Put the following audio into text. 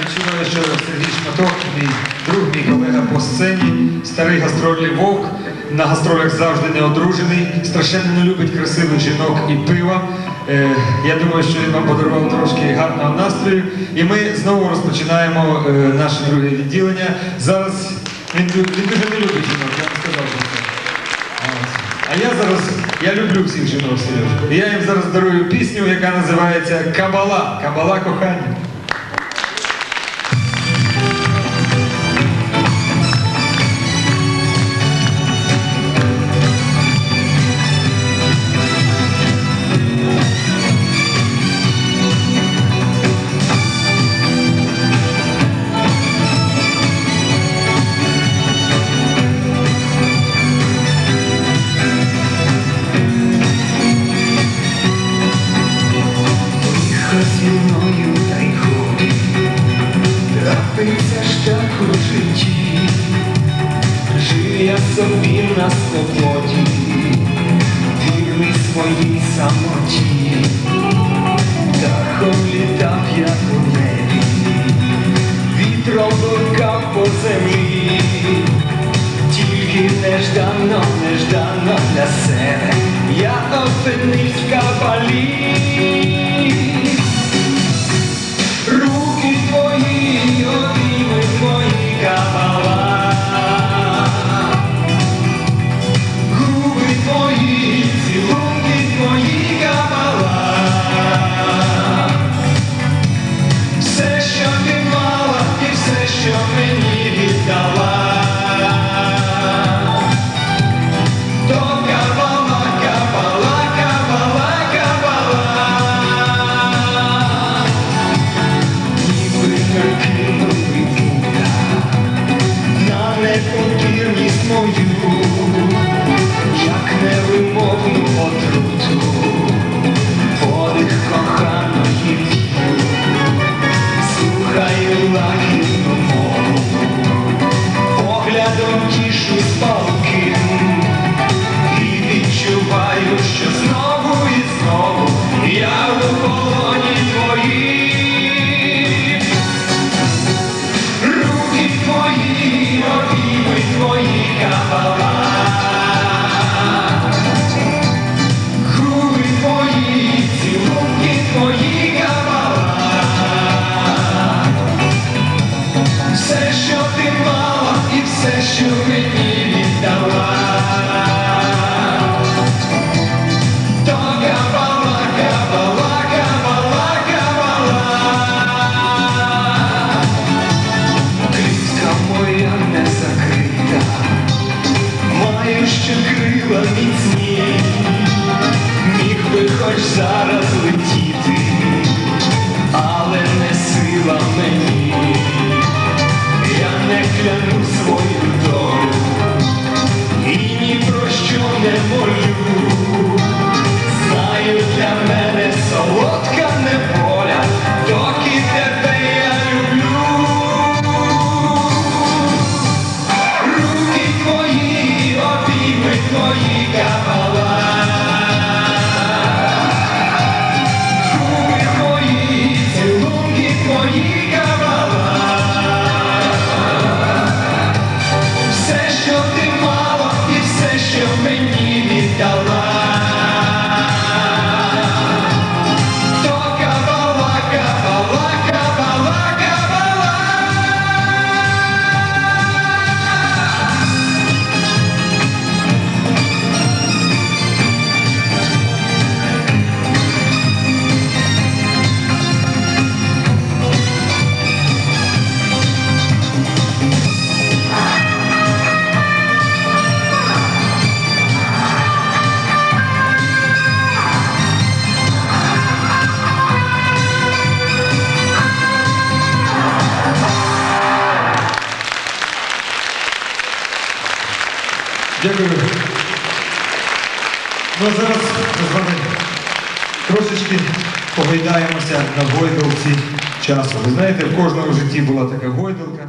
Відчуваю, що Сергій Шматок, мій друг, мій колега по сцені, старий гастрольний вовк, на гастролях завжди не одружений, страшенно не любить красивих жінок і пива. Е, я думаю, що він вам подарував трошки гарного настрою. І ми знову розпочинаємо е, наше друге відділення. Зараз він, він дуже не любить жінок, я вам сказав про це. А я зараз, я люблю всіх жінок, Сереж. І я їм зараз дарую пісню, яка називається Кабала. Кабала кохання. Ж так у житті, жив я собі на свободі, вірний своїй самоті, птахом літав я у небі, вітром блукав по землі, тільки неждано, неждано для себе. Я опинився you. you be. Що Дякую. Ну а зараз з вами трошечки погойдаємося на гойдалці часу. Ви знаєте, в кожному житті була така гойдалка.